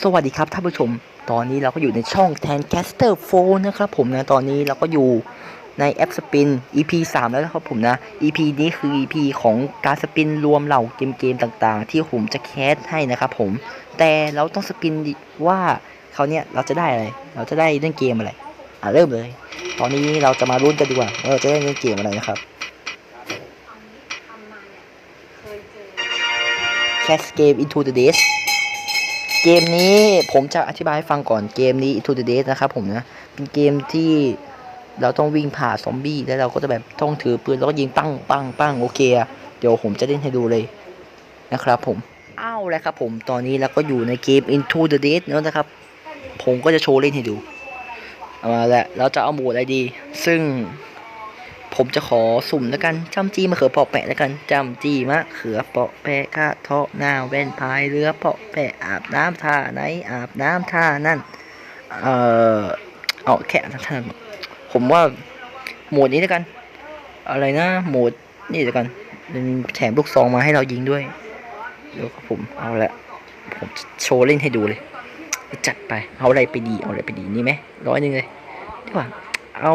สวัสดีครับท่านผู้ชม ตอนนี้เราก็อยู่ในช่อง Tancaster 4นะครับผมนะ ตอนนี้เราก็อยู่ในแอปสปิน EP 3 แล้วนะครับผมนะ EP นี้คือ EP ของการสปินรวมเหล่าเกมเกมต่างๆ ที่ผมจะแคสให้นะครับผม แต่เราต้องสปินว่าเขาเนี่ยเราจะได้อะไร เราจะได้เล่นเกมอะไร อะเริ่มเลย ตอนนี้เราจะมาลุ้นกันดีกว่าว่าเราจะได้เล่นเกมอะไรนะครับ Cast Game Into the Days เกมนี้ผมจะอธิบายให้ฟังก่อนเกมนี้ Into the Days นะครับผมนะเป็นเกมที่เราต้องวิ่งผ่าซอมบี้แล้วเราก็จะแบบต้องถือปืนแล้วก็ยิงปังปังปังโอเคอะเดี๋ยวผมจะเล่นให้ดูเลยนะครับผมอ้าวแล้วครับผมตอนนี้เราก็อยู่ในเกม Into the Days แล้วนะครับ ผมก็จะโชว์เล่นให้ดูเอามาแล้วเราจะเอาหมวดอะไรดี ซึ่ง ผมจะขอสุ่มแล้วกันจำจี้มะเขือเปาะแปะแล้วกันจำจี้มะเขือเปาะแปะกะเทาะหน้าแว่นพายเรือเปาะแปะอาบน้ำท่าไหนอาบน้ำท่านั่นเออเอาแค่ท่านผมว่าโหมดนี้แล้วกัน อะไรนะโหมดนี่แล้วกันเป็นแถมลูกซองมาให้เรายิงด้วยเดี๋ยวผมเอาละผมโชว์เล่นให้ดูเลย จัดไปเอาอะไรไปดีเอาอะไรไปดีนี่ไหมร้อยหนึ่งเลยดีกว่า เอา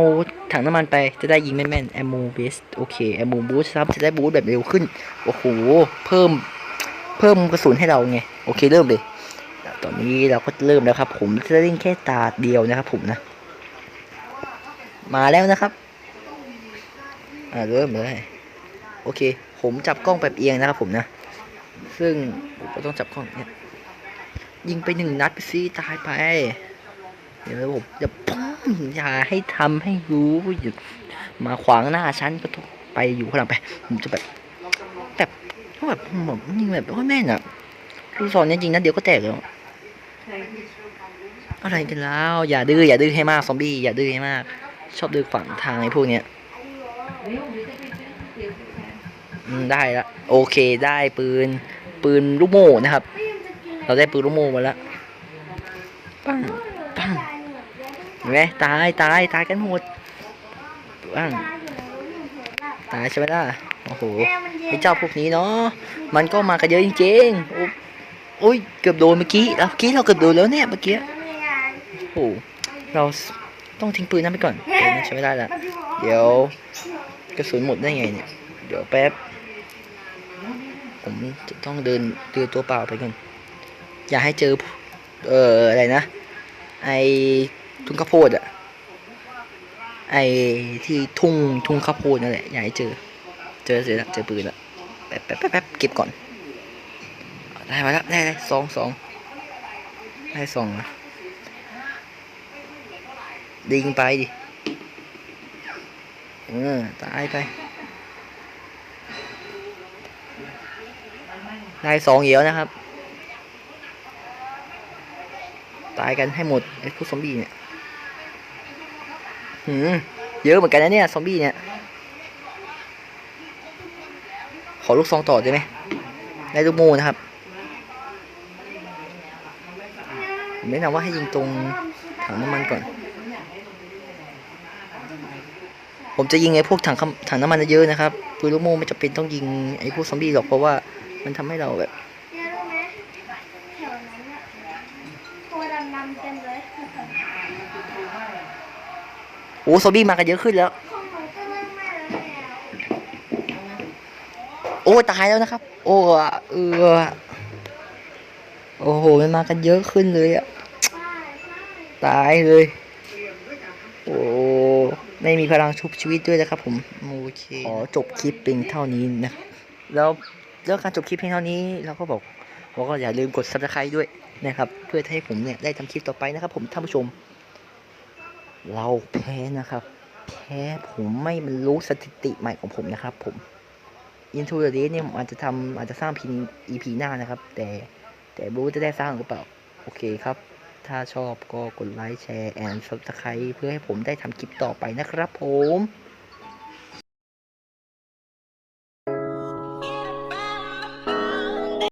ถังน้ำมันไปจะได้ยิงแม่นๆแอมโมเบสโอเคแอมโมบูสครับจะได้บูสแบบเร็วขึ้น โอ้โห เพิ่ม เพิ่มกระสุนให้เราไง โอเคเริ่มเลย ตอนนี้เราก็เริ่มแล้วครับ ผมจะเล่นแค่ตาเดียวนะครับผมนะ มาแล้วนะครับ อ่าเริ่มเลยโอเค ผมจับกล้องแบบเอียงนะครับผมนะ ซึ่งผมก็ต้องจับกล้องเนี่ยยิงไปหนึ่งนัดไปซิตายไป เดี๋ยวผมจะปุ้ม อย่าให้ทำให้รู้อย่ามาขวางหน้าฉันก็ต้องไปอยู่ข้างหลังไปผมจะแบบแบบแบบแบบยิงแบบโอ้ยแม่นอะลูกศรเนี่ยจริงนะเดี๋ยวก็แตกแล้วอะไรกันแล้วอย่าดื้ออย่าดื้อให้มากซอมบี้อย่าดื้อให้มาก ชอบดื้อขวางทางไอ้พวกเนี้ยอืมได้ละโอเคได้ปืน ปืนลูกโม่นะครับ เราได้ปืนลูกโม่มาแล้วปังปัง ห็นไหมตายตายตายกันหมดบ้างตายใช่ไหมล่ะโอ้โหไอ้เจ้าพวกนี้เนาะมันก็มากันเยอะจริงๆโอ้โอ้ยเกือบโดนเมื่อกี้แล้วเมื่อกี้เราเกือบโดนแล้วเนี่ยเมื่อกี้โอ้โหเราต้องทิ้งปืนนั้นไปก่อนเดี๋ยวมันใช้ไม่ได้ละเดี๋ยวกระสุนหมดได้ไงเนี่ยเดี๋ยวแป๊บผมจะต้องเดินเดินตัวเปล่าไปก่อนอย่าให้เจอเอ่ออะไรนะไอ ทุ่งข้าวโพดอะไอที่ทุ่งทุ่งข้าวโพดนั่นแหละอย่าให้เจอ เจอเสร็จแล้วเจอปืนแล้วแป๊บแป๊บแป๊บแป๊บเก็บก่อน ได้มาแล้วได้ได้สองสองได้สองนะดิงไปดิเออตายไปได้สองเหียวนะครับ ตายกันให้หมดไอ้พวกซอมบี้เนี่ย เยอะเหมือนกันนะเนี่ยซอมบี้เนี่ย ขอลูกซองต่อได้ไหมได้ลูกโมนะครับ ผมแนะนำว่าให้ยิงตรงถังน้ำมันก่อน ผมจะยิงไอ้พวกถังถังน้ำมันเยอะนะครับปืนลูกโม่ไม่จำเป็นต้องยิงไอ้พวกซอมบี้หรอกเพราะว่ามันทำให้เราแบบ เนี่ยรู้ไหมแถวนั้นอะตัวดำๆเต็มเลย โอ้ซอมบี้มากันเยอะขึ้นแล้วของหนูก็เริ่มไม่แล้วเนี่ยโอ้ตายแล้วนะครับ โอ้เออโอ้โหมันมากันเยอะขึ้นเลยอะใช่ใช่ตายเลย โอ้ไม่มีพลังชุบชีวิตด้วยนะครับ ผมโอเคขอจบคลิปเพียงเท่านี้นะแล้วแล้วการจบคลิปเพียงเท่านี้เราก็บอกบอกว่าอย่าลืมกด subscribe ด้วยนะครับ เพื่อให้ผมเนี่ยได้ทำคลิปต่อไปนะครับ ผมท่านผู้ชม เราแพ้นะครับ แพ้ผมไม่มันรู้สถิติใหม่ของผมนะครับ ผม Into the Day เนี่ยอาจจะทำอาจจะสร้างพี EP หน้านะครับ แต่แต่ไม่รู้จะได้สร้างหรือเปล่า โอเคครับ ถ้าชอบก็กดไลค์แชร์แอนด์ซับสไครต์เพื่อให้ผมได้ทำคลิปต่อไปนะครับผม